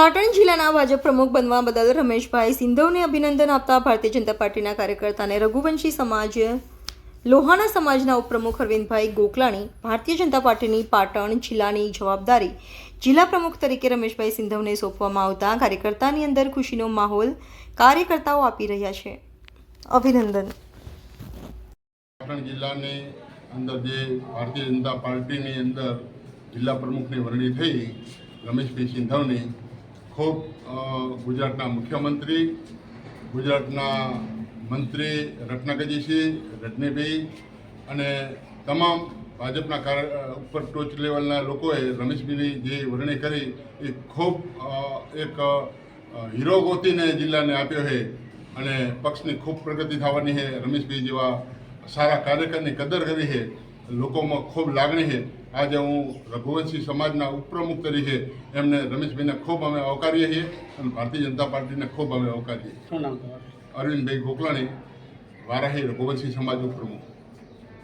પાટણ જિલ્લાના ભાજપ પ્રમુખ બનવા બદલ રમેશભાઈ સિંધવને અભિનંદન આપતા ભારતીય જનતા પાર્ટીના કાર્યકર્તાને રઘુવંશી સમાજ લોહાણા સમાજના ઉપપ્રમુખ અરવિંદભાઈ ગોકલાણી, ભારતીય જનતા પાર્ટીની પાટણ જિલ્લાની જવાબદારી જિલ્લા પ્રમુખ તરીકે રમેશભાઈ સિંધવને સોંપવામાં આવતા કાર્યકર્તાની અંદર ખુશીનો માહોલ કાર્યકર્તાઓ આપી રહ્યા છે. અભિનંદન. પાટણ જિલ્લાની અંદર જે ભારતીય જનતા પાર્ટીની અંદર જિલ્લા પ્રમુખની વરણી થઈ, રમેશભાઈ સિંધવની ખૂબ ગુજરાતના મુખ્યમંત્રી, ગુજરાતના મંત્રી રત્નાકરજીસિંહ, રજનીભાઈ અને તમામ ભાજપના ઉપર ટોચ લેવલના લોકોએ રમેશભાઈની જે વરણી કરી એ ખૂબ એક હીરો ગોતીને જિલ્લાને આપ્યો છે અને પક્ષની ખૂબ પ્રગતિ થવાની છે. રમેશભાઈ જેવા સારા કાર્યકરની કદર કરી છે. લોકોમાં ખૂબ લાગણી છે. આજે હું રઘુવંશી સમાજના ઉપપ્રમુખ તરીકે એમને રમેશભાઈને ખૂબ અમે આવકારીએ છીએ અને ભારતીય જનતા પાર્ટીને ખૂબ અમે આવકારીએ અરવિંદભાઈ ગોકલાણી વારાહી રઘુવંશી સમાજ ઉપપ્રમુખ.